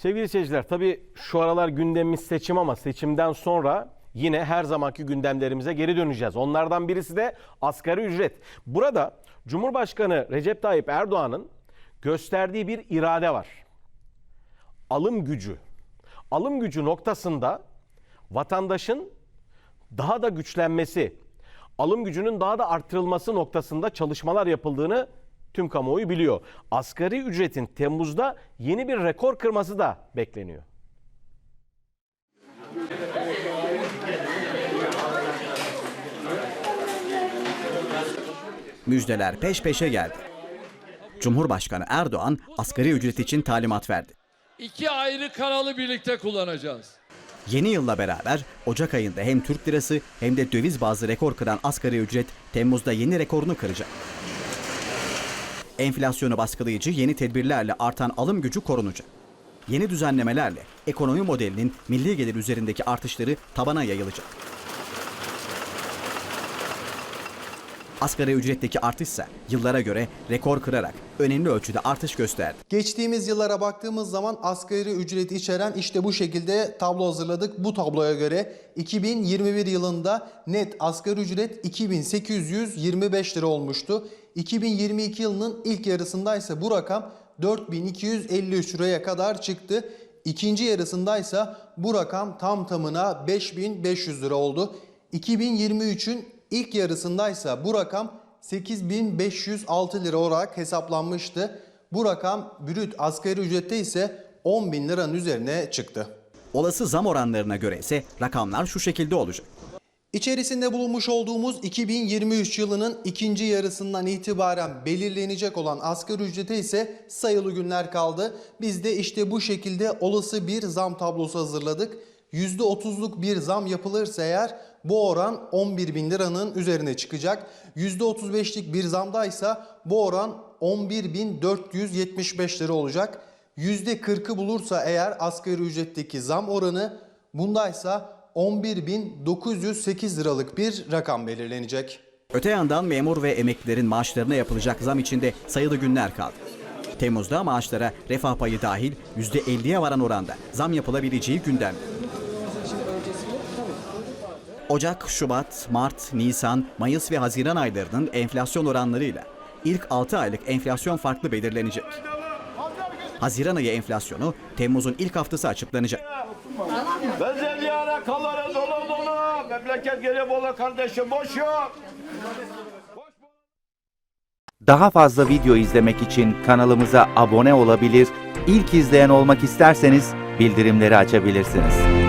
Sevgili seyirciler tabii şu aralar gündemimiz seçim ama seçimden sonra yine her zamanki gündemlerimize geri döneceğiz. Onlardan birisi de asgari ücret. Burada Cumhurbaşkanı Recep Tayyip Erdoğan'ın gösterdiği bir irade var. Alım gücü. Alım gücü noktasında vatandaşın daha da güçlenmesi, alım gücünün daha da arttırılması noktasında çalışmalar yapıldığını tüm kamuoyu biliyor. Asgari ücretin Temmuz'da yeni bir rekor kırması da bekleniyor. Müjdeler peş peşe geldi. Cumhurbaşkanı Erdoğan asgari ücret için talimat verdi. İki ayrı kanalı birlikte kullanacağız. Yeni yılla beraber Ocak ayında hem Türk lirası hem de döviz bazlı rekor kıran asgari ücret Temmuz'da yeni rekorunu kıracak. Enflasyonu baskılayıcı yeni tedbirlerle artan alım gücü korunacak. Yeni düzenlemelerle ekonomi modelinin milli gelir üzerindeki artışları tabana yayılacak. Asgari ücretteki artışsa yıllara göre rekor kırarak önemli ölçüde artış gösterdi. Geçtiğimiz yıllara baktığımız zaman asgari ücreti içeren işte bu şekilde tablo hazırladık. Bu tabloya göre 2021 yılında net asgari ücret 2825 lira olmuştu. 2022 yılının ilk yarısında ise bu rakam 4253 liraya kadar çıktı. İkinci yarısında ise bu rakam tam tamına 5500 lira oldu. 2023'ün ilk yarısında ise bu rakam 8506 lira olarak hesaplanmıştı. Bu rakam brüt asgari ücrette ise 10 bin liranın üzerine çıktı. Olası zam oranlarına göre ise rakamlar şu şekilde olacak. İçerisinde bulunmuş olduğumuz 2023 yılının ikinci yarısından itibaren belirlenecek olan asgari ücrete ise sayılı günler kaldı. Biz de işte bu şekilde olası bir zam tablosu hazırladık. %30'luk bir zam yapılırsa eğer bu oran 11 bin liranın üzerine çıkacak. %35'lik bir zamdaysa bu oran 11.475 lira olacak. %40'ı bulursa eğer asgari ücretteki zam oranı bundaysa 11.908 liralık bir rakam belirlenecek. Öte yandan memur ve emeklilerin maaşlarına yapılacak zam için de sayılı günler kaldı. Temmuz'da maaşlara refah payı dahil %50'ye varan oranda zam yapılabileceği gündemde. Ocak, Şubat, Mart, Nisan, Mayıs ve Haziran aylarının enflasyon oranlarıyla ilk 6 aylık enflasyon farklı belirlenecek. Haziran ayı enflasyonu Temmuz'un ilk haftası açıklanacak. Bezelye ara kallara dolu dolu. Memleket geliyor bola kardeşim boş yok. Daha fazla video izlemek için kanalımıza abone olabilir, ilk izleyen olmak isterseniz bildirimleri açabilirsiniz.